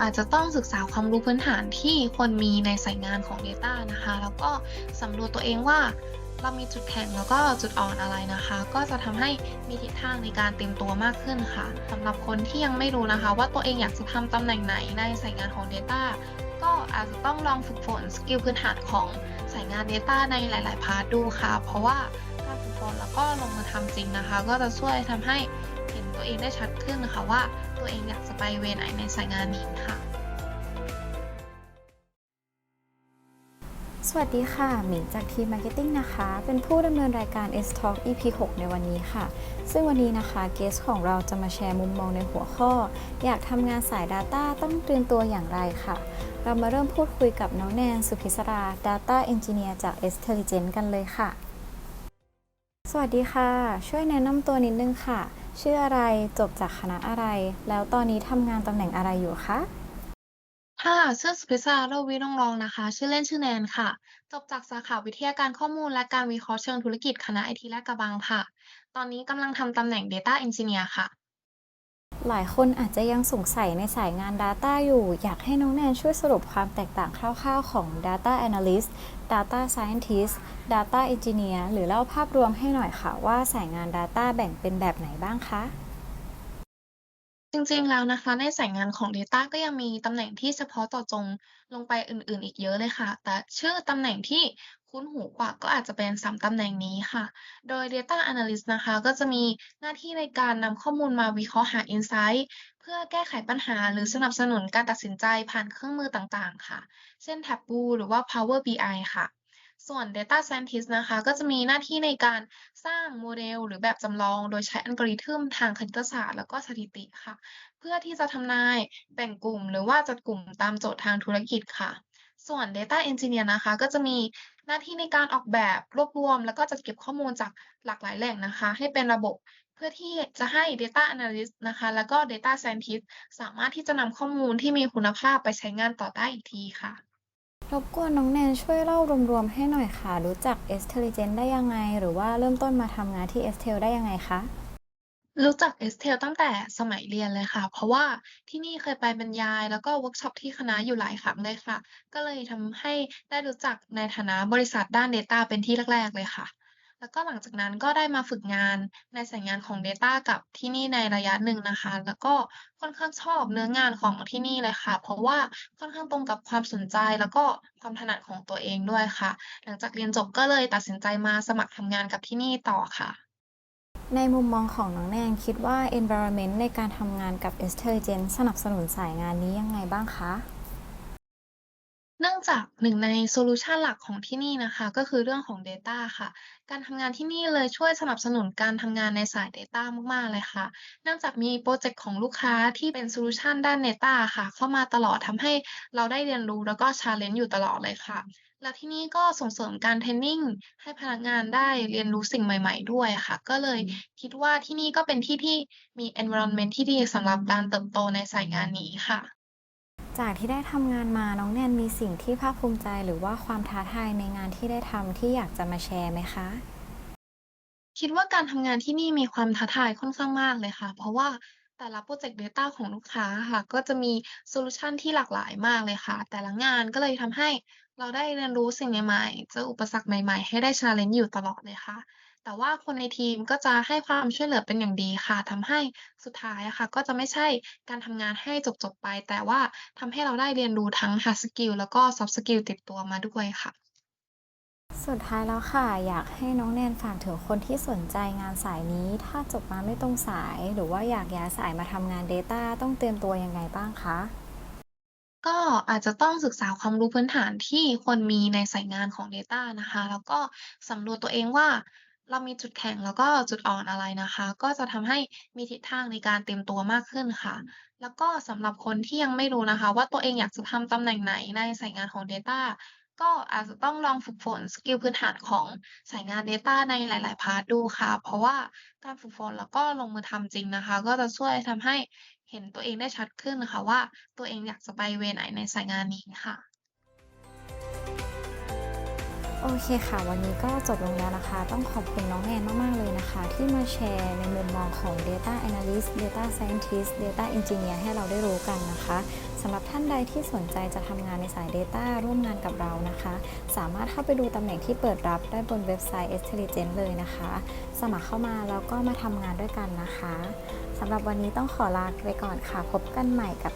อาจจะต้องศึกษาความรู้พื้นฐานที่ควรมีในสายงานของ Data นะคะ แล้วก็สำรวจตัวเองว่าเรามีจุดแข็งแล้วก็จุดอ่อนอะไรนะคะ ก็จะทำให้มีทิศทางในการเตรียมตัวมากขึ้นค่ะสำหรับคนที่ยังไม่รู้นะคะ ว่าตัวเองอยากจะทำตำแหน่งไหนในสายงานของ Data ก็อาจจะต้องลองฝึกฝนสกิลพื้นฐานของสายงาน Data ในหลาย ๆ พาร์ทดูค่ะ เพราะว่าการฝึกฝนแล้วก็ลงมือทำจริงนะคะ ก็จะช่วยทำให้เห็นตัวเองได้ชัดขึ้นนะคะว่า ตัวเองอยากจะไปเวไหนในสายงานนี้ค่ะ สวัสดีค่ะ หมิงจากทีม Marketing นะคะ เป็นผู้ดำเนินรายการ S Talk EP 6ในวันนี้ค่ะ ซึ่งวันนี้นะคะเกสของเราจะมาแชร์มุมมองในหัวข้อ อยากทำงานสาย Data ต้องเตรียมตัวอย่างไรค่ะ เรามาเริ่มพูดคุยกับน้องแนนสุพิศรา Data Engineer จาก S t e l l i g e n t กันเลยค่ะ สวัสดีค่ะ ช่วยแนะนำตัวนิดนึงค่ะ ชื่ออะไรจบจากคณะอะไร แล้วตอนนี้ทำงานตำแหน่งอะไรอยู่คะ ค่ะชื่อสุพิศราโรจน์วิรองรองนะคะ ชื่อเล่นชื่อแนนค่ะ จบจากสาขาวิทยาการข้อมูลและการวิเคราะห์เชิงธุรกิจคณะไอทีลาดกระบังค่ะ ตอนนี้กำลังทำตำแหน่ง Data Engineer ค่ะ หลายคนอาจจะยังสงสัยในสายงาน Data อยู่ อยากให้น้องแนนช่วยสรุปความแตกต่างคร่าวๆของ Data Analyst Data Scientist Data Engineer หรือเล่าภาพรวมให้หน่อยค่ะว่าสายงาน Data แบ่งเป็นแบบไหนบ้างคะ ริงๆแล้วนะคะ ในสายงานของ Data ก็ยังมีตำแหน่งที่เฉพาะเจาะจงลงไปอื่นๆ อีกเยอะเลยค่ะ แต่ชื่อตำแหน่งที่คุ้นหูกว่าก็อาจจะเป็น 3ตำแหน่งนี้ค่ะ โดย Data Analyst นะคะ ก็จะมีหน้าที่ในการนำข้อมูลมาวิเคราะห์หา Insight เพื่อแก้ไขปัญหาหรือสนับสนุนการตัดสินใจผ่านเครื่องมือต่างๆ ค่ะ เช่น Tableau หรือว่า Power BI ค่ะ ส่วน Data Scientist นะคะ ก็จะมีหน้าที่ในการสร้างโมเดลหรือแบบจำลองโดยใช้อัลกอริทึมทางคณิตศาสตร์แล้วก็สถิติค่ะ เพื่อที่จะทำนายแบ่งกลุ่ม หรือว่าจัดกลุ่มตามโจทย์ทางธุรกิจค่ะ ส่วน Data Engineer นะคะ ก็จะมีหน้าที่ในการออกแบบรวบรวม แล้วก็จัดเก็บข้อมูลจากหลากหลายแหล่งนะคะ ให้เป็นระบบเพื่อที่จะให้ Data Analyst นะคะ แล้วก็ Data Scientist สามารถที่จะนำข้อมูลที่มีคุณภาพไปใช้งานต่อได้อีกทีค่ะ รบกวนน้องแนนช่วยเล่ารวมๆให้หน่อยค่ะ รู้จัก S t e l l i g e n ได้ยังไง หรือว่าเริ่มต้นมาทำงานที่ S t e l ได้ยังไงคะ รู้จักเอสเทลตั้งแต่สมัยเรียนเลยค่ะ เพราะว่าที่นี่เคยไปบรรยาย แล้วก็เวิร์กช็อปที่คณะอยู่หลายครั้งเลยค่ะ ก็เลยทำให้ได้รู้จักในฐานะบริษัทด้าน Data เป็นที่แรก ๆ เลยค่ะ แล้วก็หลังจากนั้นก็ได้มาฝึกงานในสายงานของ Data กับที่นี่ในระยะหนึ่งนะคะ แล้วก็ค่อนข้างชอบเนื้องานของที่นี่เลยค่ะ เพราะว่าค่อนข้างตรงกับความสนใจแล้วก็ความถนัดของตัวเองด้วยค่ะ หลังจากเรียนจบก็เลยตัดสินใจมาสมัครทำงานกับที่นี่ต่อค่ะ ในมุมมองของน้องแนนคิดว่า environment ในการทำงานกับ S t e l l i g e n สนับสนุนสายงานนี้ยังไงบ้างคะ เนื่องจากหนึ่งในโซลูชันหลักของที่นี่นะคะ ก็คือเรื่องของ Data ค่ะ การทำงานที่นี่เลยช่วยสนับสนุนการทำงานในสาย Data มาก ๆ เลยค่ะ เนื่องจากมีโปรเจกต์ของลูกค้าที่เป็นโซลูชันด้าน Data ค่ะ เข้ามาตลอดทำให้เราได้เรียนรู้แล้วก็ challenge อยู่ตลอดเลยค่ะ แล้วที่นี่ก็ส่งเสริมการเทรนนิ่งให้พนักงานได้เรียนรู้สิ่งใหม่ ๆ ด้วยค่ะ ก็เลยคิดว่าที่นี่ก็เป็นที่ที่มี environment ที่ดีสำหรับการเติบโตในสายงานนี้ค่ะ จากที่ได้ทำงานมาน้องแนนมีสิ่งที่ภาคภูมิใจหรือว่าความท้าทายในงานที่ได้ทำที่อยากจะมาแชร์ไหมคะ คิดว่าการทำงานที่นี่มีความท้าทายค่อนข้างมากเลยค่ะ เพราะว่าแต่ละโปรเจกต์ Data ของลูกค้าค่ะ ก็จะมีโซลูชันที่หลากหลายมากเลยค่ะ แต่ละงานก็เลยทำให้เราได้เรียนรู้สิ่งใหม่ๆ เจออุปสรรคใหม่ๆ ให้ได้ challenge อยู่ตลอดเลยค่ะ แต่ว่าคนในทีมก็จะให้ความช่วยเหลือเป็นอย่างดีค่ะ ทำให้สุดท้ายอะค่ะ ก็จะไม่ใช่การทำงานให้จบ ๆ ไป แต่ว่าทำให้เราได้เรียนรู้ทั้ง hard skill แล้วก็ soft skill ติดตัวมาด้วยค่ะ สุดท้ายแล้วค่ะ อยากให้น้องแนนฝากถึงคนที่สนใจงานสายนี้ ถ้าจบมาไม่ตรงสาย หรือว่าอยากย้ายสายมาทำงาน Data ต้องเตรียมตัวยังไงบ้างคะ ก็อาจจะต้องศึกษาความรู้พื้นฐานที่ควรมีในสายงานของ Data นะคะ แล้วก็สำรวจตัวเองว่า เรามีจุดแข็งแล้วก็จุดอ่อนอะไรนะคะ ก็จะทำให้มีทิศทางในการเตรียมตัวมากขึ้นค่ะ แล้วก็สำหรับคนที่ยังไม่รู้นะคะ ว่าตัวเองอยากจะทำตำแหน่งไหนในสายงานของ Data ก็อาจจะต้องลองฝึกฝนสกิลพื้นฐานของสายงาน Data ในหลาย ๆ พาร์ทดูค่ะ เพราะว่าการฝึกฝนแล้วก็ลงมือทำจริงนะคะ ก็จะช่วยทำให้เห็นตัวเองได้ชัดขึ้นค่ะว่าตัวเองอยากจะไปเวไหนในสายงานนี้ค่ะ โอเคค่ะ วันนี้ก็จบลงแล้วนะคะ ต้องขอบคุณน้องแนนมาก ๆ เลยนะคะ ที่มาแชร์ในมุมมองของ Data Analyst Data Scientist Data Engineer ให้เราได้รู้กันนะคะสำหรับท่านใดที่สนใจจะทำงานในสาย Data ร่วมงานกับเรานะคะ สามารถเข้าไปดูตำแหน่งที่เปิดรับได้บนเว็บไซต์ Intelligent เลยนะคะ สมัครเข้ามาแล้วก็มาทำงานด้วยกันนะคะสำหรับวันนี้ต้องขอลาไปก่อนค่ะ พบกันใหม่กับ